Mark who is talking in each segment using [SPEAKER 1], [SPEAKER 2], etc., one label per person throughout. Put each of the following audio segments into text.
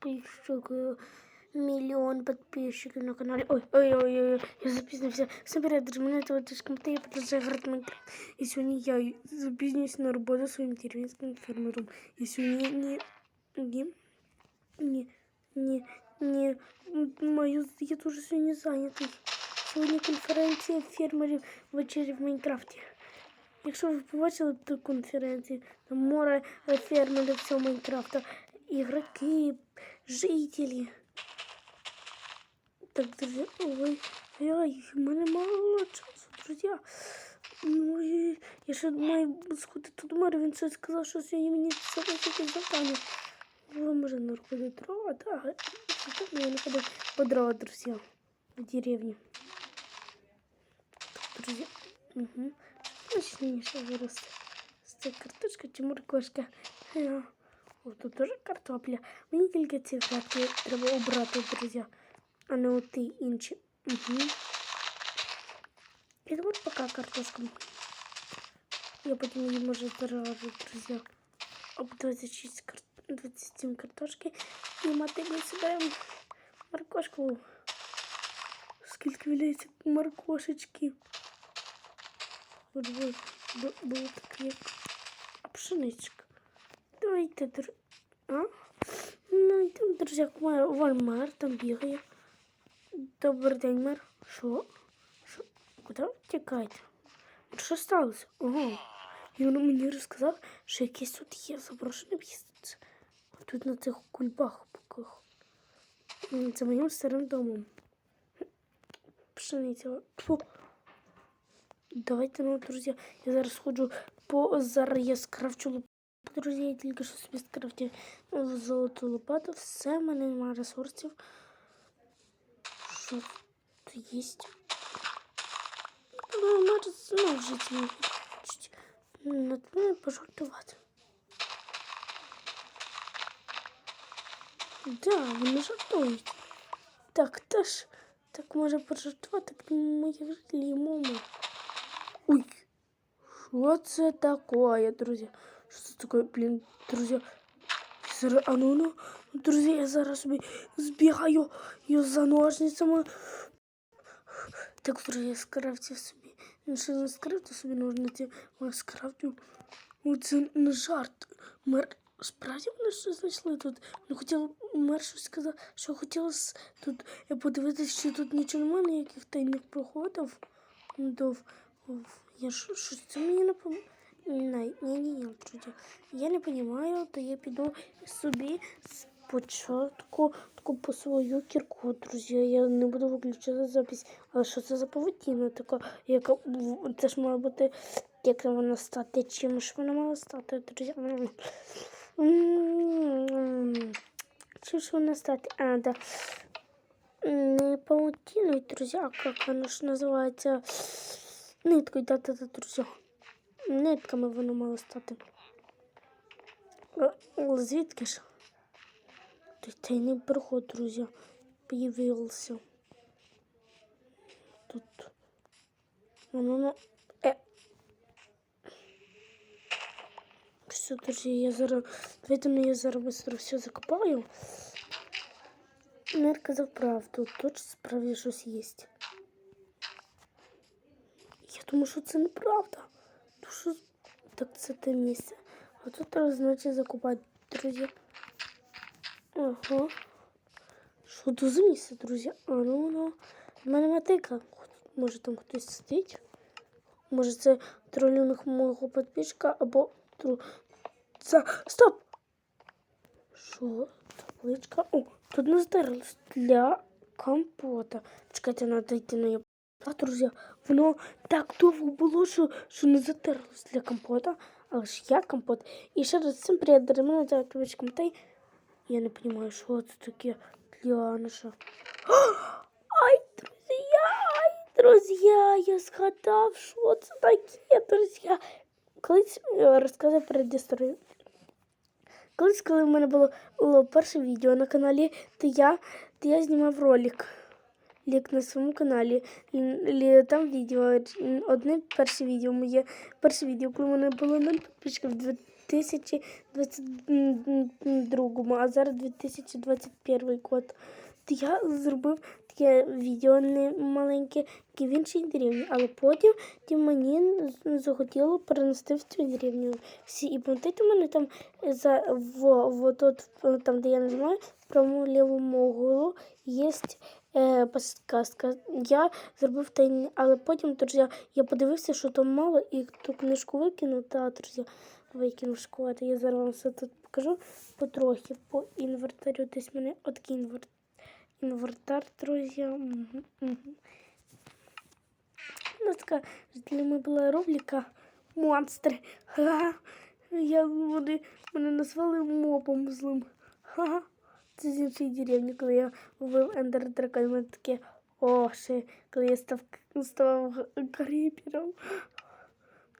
[SPEAKER 1] подписчиков. Миллион подписчиков на канале. Ой, ой, ой, ой, я запізнився. Всем привет, друзі, мене звати Тишка Матей, я продовжую грати в Майнкрафт. І сьогодні я запізнююсь на роботу своїм деревенським фермером. І сьогодні не, не, не, не, не, мою, я дуже сьогодні зайнятий. Сьогодні конференція фермерів вечері в Майнкрафті. Якщо ви побачили ту конференцію, там море е, фермерів всього Майнкрафта, ігроки, жителі. Так, друзья, ой, ой, у мене мало часу, друзі. Ну, і я ще маю сходити до моря, він щось сказав, що сьогодні мені це якесь завдання. Ви може не ходити дрова, так. Так, я не ходив по дрова, друзі, в деревні. Друзі, угу. Точніше виросте. Це картошка чи моркошка. О, тут теж картопля. Мені тільки ці грядки треба обрати, друзі, а не оті інші. Угу. Тепер пока картошка. Я потім її можу переробити, друзі. Об 26 кар... 27 картошки. І мати ми сюди моркошку. Скільки виляється моркошечки. От було таке а пшеничка. Давайте, др... А? Ну, йдемо, друзі, в Вальмар, там бігає. Добрий день, мер. Що? Що? Куди ви тікаєте? Що сталося? Ого. Він мені розказав, що якийсь тут є заброшене місце. Тут на цих кульбах. М, Це моїм старим домом. Пшениця. Фу. Давайте, ну, друзі, я зараз ходжу по зараз я скрафчу лопату. Друзі, я тільки що собі скрафтив золоту лопату. Все, в мене немає ресурсів. Що тут є? Ну, може, ну, в житті не мене пожартувати. Да, вони жартують. Так, теж так може пожартувати про моїх жителів моми. Ой, що це таке, друзі? Що це таке, блін, друзі? А ну, ну, друзі, я зараз собі збігаю і за ножницями. Так, друзі, я скрафтив собі. Ну, що не скрафтив собі ножниці, а скрафтив. О, це не жарт. Мер, справді вони щось знайшли тут. Вони хотіли, мер щось сказав, що хотіли с- тут е, подивитися, чи тут нічого немає, ніяких тайних проходів. Дов. Я що, щось це мені не пом... Ні, ні, ні. Я не розумію, то я піду собі спочатку таку по свою кірку, друзі. Я не буду виключати запись. Але що це за поведінка така, яка це ж має бути, як вона стати, чим ж вона мала стати, друзі. Чим ж вона стати? А, да. Не паутиною, друзі, а як воно ж називається? Ниткою, да, да, да, друзі. Нитками воно мало стати. Але звідки ж? Той тайний проход, друзі, появився. Тут. Ну, ну. Е. Все, друзі, я зараз... Давайте я зараз быстро все закопаю. Мер казав правду. Тут справді щось є. Я думаю, що це неправда. Так це те місце. А тут треба, значить, закупати, друзі. Ага. Що тут за місце, друзі? А ну ну. В мене мотика. Може там хтось сидить. Може це тролюнок мого підписчика або тру... Це... Стоп! Що? Табличка. О, тут не для компота. Чекайте, треба йти на його. Так, друзі, воно так довго було, що, що не затерлось для компота. Але ж я компот. І ще раз всім привіт, дорогі мене звати Матей. Я не розумію, що це таке для наша. Ай, друзі, ай, друзі, я згадав, що це таке, друзі. Колись е, розказав перед історією. Колись, коли в мене було, було перше відео на каналі, то я, то я знімав ролик. Лік на своєму каналі. Лі- лі- Там відео, одне перше відео моє. Перше відео, коли в мене було на підписчиків 2022, а зараз 2021 год. Я зробив таке відео не маленьке, яке в іншій деревні, але потім ті мені захотіло перенести в цю деревню всі. І пам'ятаєте, мене там за в, в тут, там, де я нажимаю, в правому лівому углу є е, підказка. Я зробив тайне, але потім, друзі, я подивився, що там мало, і ту книжку викинув, та, друзі, викинув шкода. Я зараз вам все тут покажу потрохи по інвертарю. Десь мене от інвертар. Інвертар, друзі. Угу, угу. Ну, така для мене була рубрика Монстри. Ха-ха. Я вони мене назвали мопом злим. Ха-ха. Це з іншої деревні, коли я вбив Ендер Дракон, мене таке оші, коли я став, ставав кріпером.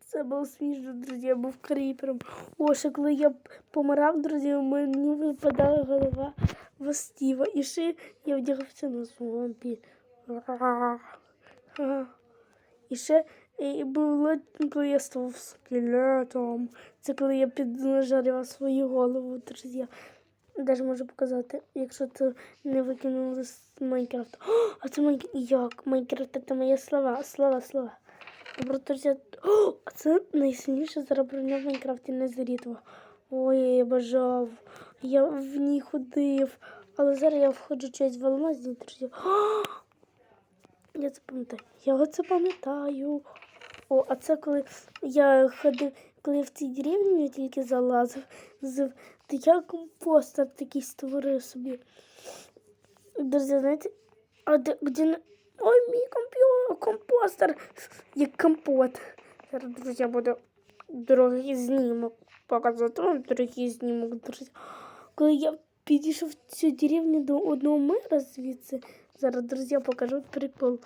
[SPEAKER 1] Це було смішно, друзі, я був кріпером. Оші, коли я помирав, друзі, мені випадала голова Стіва. І ще я вдягався на зомбі. І ще і був лед, коли я став скелетом. Це коли я піджарював свою голову, друзі. Даже можу показати, якщо це не викинули з Майнкрафту. О, а це Майнкрафт. Як? Майнкрафт це мої слова. Слова, слова. Добро, а це найсильніше зараз броня в Майнкрафті не зарітва. Ой, я бажав. Я в ній ходив. Але зараз я входжу щось в алмазні, друзі. Я це пам'ятаю. Я це пам'ятаю. О, а це коли я ходив, коли я в цій деревні тільки залазив, з, то я компостер такий створив собі. Друзі, знаєте, а де, де на- Ой, мій комп'ютер, компостер, як компот. Зараз, друзі, буду дорогий знімок показувати вам дорогий знімок, друзі. Коли я підійшов в цю деревню до одного мира звідси, зараз, друзі, покажу прикол.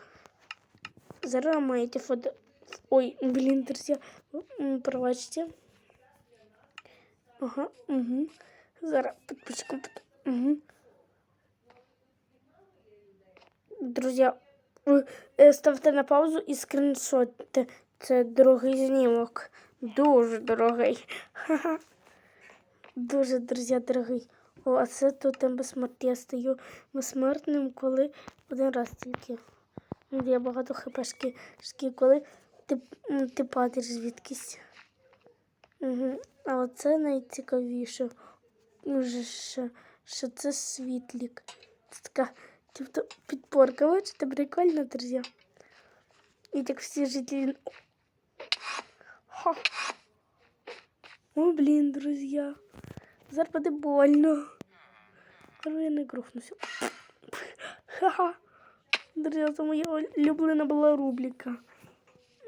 [SPEAKER 1] Зараз маєте фото. Ой, блін, друзі, м, пробачте. Ага, угу. Зараз підписчиком. Угу. Друзі, е, ставте на паузу і скріншотте. Це дорогий знімок. Дуже дорогий. Дуже, друзі, дорогий. О, а це тут там безсмертя. Я стаю безсмертним, коли один раз тільки. Ну, Я багато хпшки, шки, коли ти, ти падаєш звідкись. Угу. А оце найцікавіше. Що, що це світлік. Це така тобто, підпорка. Бачите, прикольно, друзі. І так всі жителі. Ха. О, блін, друзі. Зараз буде больно. Кажу, я не грохнуся. Ха-ха. Друзі, це моя улюблена була рубрика.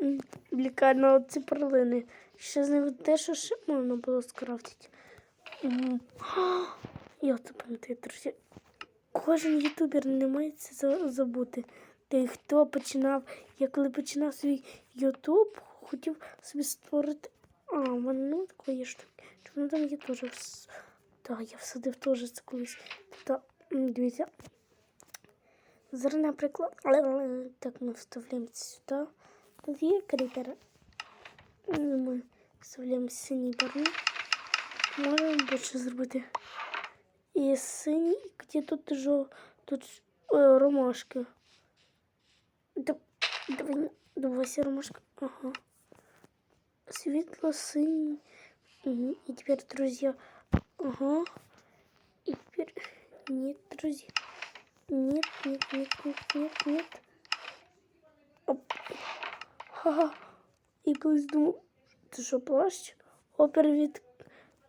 [SPEAKER 1] М, Лікарна оці перлини. Ще з ними те, що ще можна було скрафтити. Я це пам'ятаю, друзі. Кожен ютубер не має це за- забути. Той, хто починав, я коли починав свій ютуб, хотів собі створити. А, в мене ну, такої штуки. Воно там є теж? Так, я всадив теж це колись. Та, дивіться. Зараз, наприклад, так ми вставляємо сюди. Тут є кріпери. Ну, Ми вставляємо синій барвник. Можемо більше зробити. І синій, где тут жо, тут ж, е, ромашки. Да- Давай, давай ся ромашка. Ага. Світло синій. Угу. И теперь, друзья, ага. И теперь, нет, друзья. Нет, нет, нет, нет, нет, нет. Оп. Ха-ха. І колись думав, це що плащ? Опер від.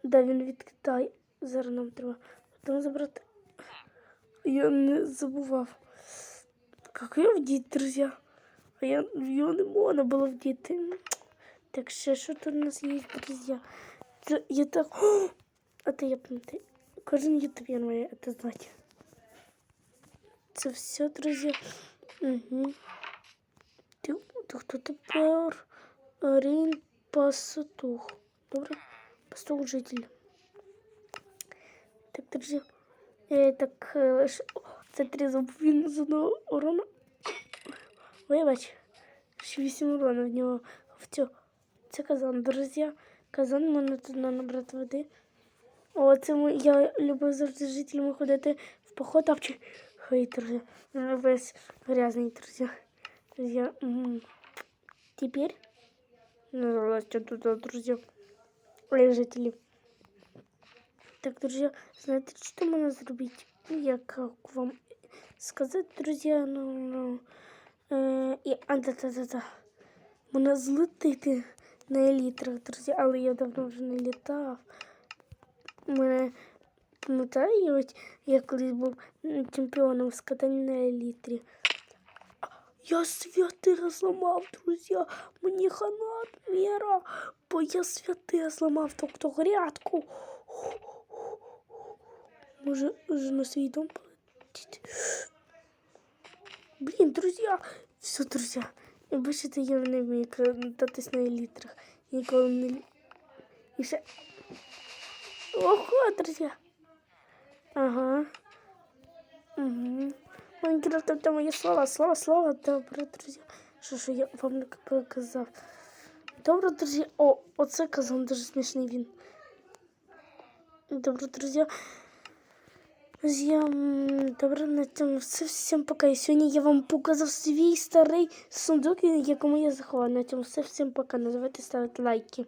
[SPEAKER 1] Да, він від Китаю. Зараз нам треба там забрати. Я не забував. Як я вдіти, друзі? А я його не можна було вдіти. Так ще що тут у нас є, друзі? Це я так. О! А ти я пам'ятаю. Кожен ютубер має це знати. Це все, друзі. Угу. Ти, ти хто тепер? Рін Пасатух. Добре? Пастух житель. Так, друзі. Я так е, це трізав він з одного урона. Ой, бач. Ще вісім урона в нього в цю. Це казан, друзі. казан, можна тут набрати води. О, це ми, я любив завжди з жителями ходити в поход, а вчи... Хай, друзі, весь грязний, друзі. Друзі, теперь называлась тут, друзья, Ой, жителі. Так, друзі, знаєте, що можна зробити? Як вам сказати, друзі, ну, ну, е, і, а, да, да, да, да. Можна злетити на елітрах, друзі, але я давно вже не літав. Мене пам'ятають, я колись був чемпіоном з катання на елітрі. Я святи зламав, друзі. Мені хана міра, бо я святи зламав тобто грядку. Може, вже на свій дом полетіти. Блін, друзі, все, друзі. Бачите, я не вмію кататись на елітрах. Ніколи не... І ще... Ого, друзі. Ага. Угу. Майнкрафт это моє слова, слова, слова. Добре, друзі. Що ж я вам не показав? Добре, друзі. О, оце казан дуже смішний він. Добре, друзі. Добре, на цьому все. Всім пока. І сьогодні я вам показав свій старий сундук, якому я заховав. На цьому все. Всім пока. Називайте, ставити лайки.